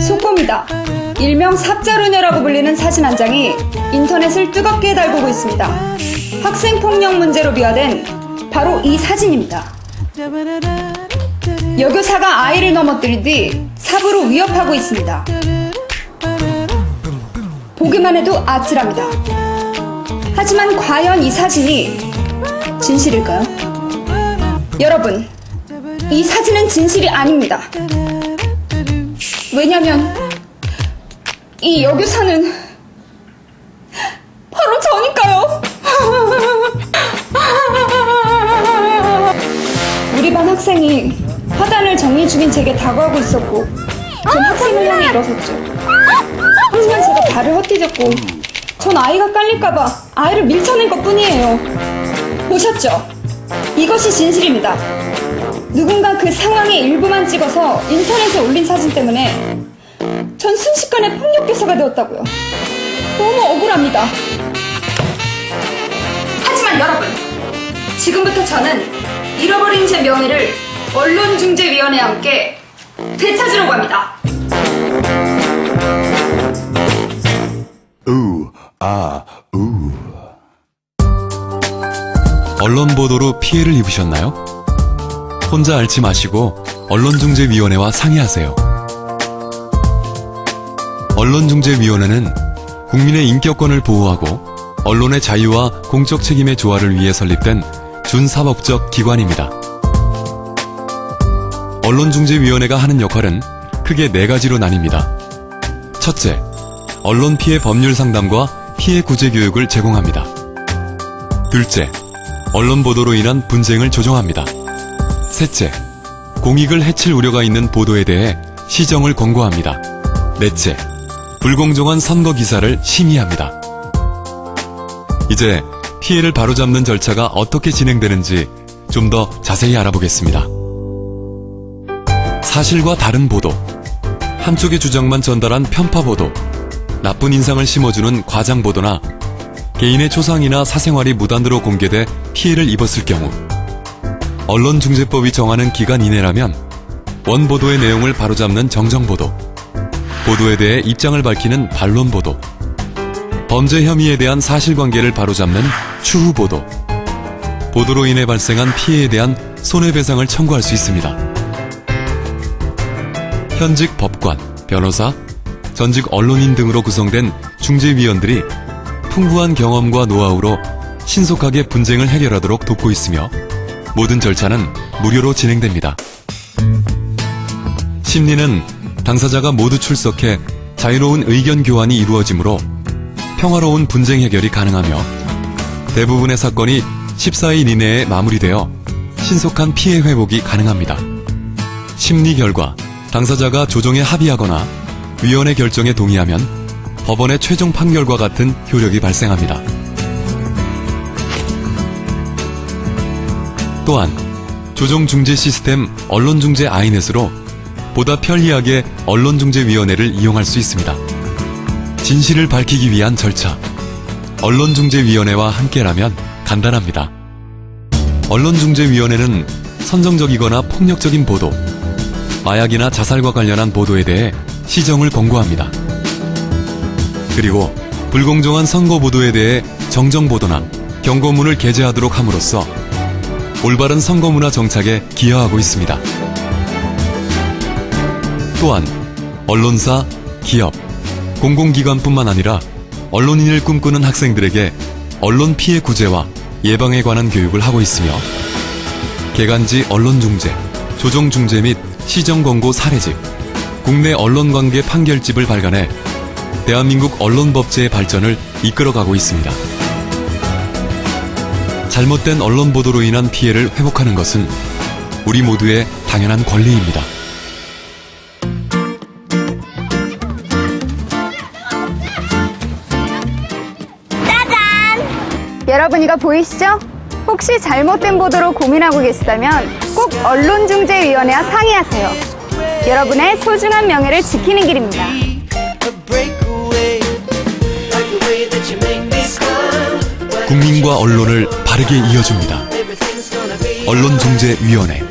속보입니다. 일명 삽자루녀라고 불리는 사진 한 장이 인터넷을 뜨겁게 달구고 있습니다. 학생 폭력 문제로 비화된 바로 이 사진입니다. 여교사가 아이를 넘어뜨린 뒤 삽으로 위협하고 있습니다. 보기만 해도 아찔합니다. 하지만 과연 이 사진이 진실일까요? 여러분, 이 사진은 진실이 아닙니다. 왜냐면 이 여교사는 바로 저니까요. 우리 반 학생이 화단을 정리 중인 제게 다가오고 있었고 전 학생을 향해 일어섰죠. 하지만 제가 발을 헛디뎠고 전 아이가 깔릴까봐 아이를 밀쳐낸 것 뿐이에요. 보셨죠? 이것이 진실입니다. 누군가 그 상황의 일부만 찍어서 인터넷에 올린 사진 때문에 전 순식간에 폭력교사가 되었다고요. 너무 억울합니다. 하지만 여러분, 지금부터 저는 잃어버린 제 명예를 언론중재위원회와 함께 되찾으려고 합니다. Ooh, ah, ooh. 언론 보도로 피해를 입으셨나요? 혼자 앓지 마시고 언론중재위원회와 상의하세요. 언론중재위원회는 국민의 인격권을 보호하고 언론의 자유와 공적 책임의 조화를 위해 설립된 준사법적 기관입니다. 언론중재위원회가 하는 역할은 크게 네 가지로 나뉩니다. 첫째, 언론 피해 법률 상담과 피해 구제 교육을 제공합니다. 둘째, 언론 보도로 인한 분쟁을 조정합니다. 셋째, 공익을 해칠 우려가 있는 보도에 대해 시정을 권고합니다. 넷째, 불공정한 선거 기사를 심의합니다. 이제 피해를 바로잡는 절차가 어떻게 진행되는지 좀 더 자세히 알아보겠습니다. 사실과 다른 보도, 한쪽의 주장만 전달한 편파 보도, 나쁜 인상을 심어주는 과장 보도나 개인의 초상이나 사생활이 무단으로 공개돼 피해를 입었을 경우. 언론중재법이 정하는 기간 이내라면 원보도의 내용을 바로잡는 정정보도. 보도에 대해 입장을 밝히는 반론보도. 범죄 혐의에 대한 사실관계를 바로잡는 추후보도. 보도로 인해 발생한 피해에 대한 손해배상을 청구할 수 있습니다. 현직 법관, 변호사, 전직 언론인 등으로 구성된 중재위원들이 풍부한 경험과 노하우로 신속하게 분쟁을 해결하도록 돕고 있으며 모든 절차는 무료로 진행됩니다. 심리는 당사자가 모두 출석해 자유로운 의견 교환이 이루어지므로 평화로운 분쟁 해결이 가능하며 대부분의 사건이 14일 이내에 마무리되어 신속한 피해 회복이 가능합니다. 심리 결과 당사자가 조정에 합의하거나 위원회 결정에 동의하면 법원의 최종 판결과 같은 효력이 발생합니다. 또한 조정 중재 시스템 언론중재 아이넷으로 보다 편리하게 언론중재위원회를 이용할 수 있습니다. 진실을 밝히기 위한 절차 언론중재위원회와 함께라면 간단합니다. 언론중재위원회는 선정적이거나 폭력적인 보도, 마약이나 자살과 관련한 보도에 대해 시정을 권고합니다. 그리고 불공정한 선거 보도에 대해 정정 보도나 경고문을 게재하도록 함으로써 올바른 선거 문화 정착에 기여하고 있습니다. 또한 언론사, 기업, 공공기관뿐만 아니라 언론인을 꿈꾸는 학생들에게 언론 피해 구제와 예방에 관한 교육을 하고 있으며 개간지 언론 중재, 조정 중재 및 시정 권고 사례집, 국내 언론 관계 판결집을 발간해 대한민국 언론 법제의 발전을 이끌어가고 있습니다. 잘못된 언론 보도로 인한 피해를 회복하는 것은 우리 모두의 당연한 권리입니다. 여러분 이거 보이시죠? 혹시 잘못된 보도로 고민하고 계시다면 꼭 언론중재위원회와 상의하세요. 여러분의 소중한 명예를 지키는 길입니다. 국민과 언론을 바르게 이어줍니다. 언론중재위원회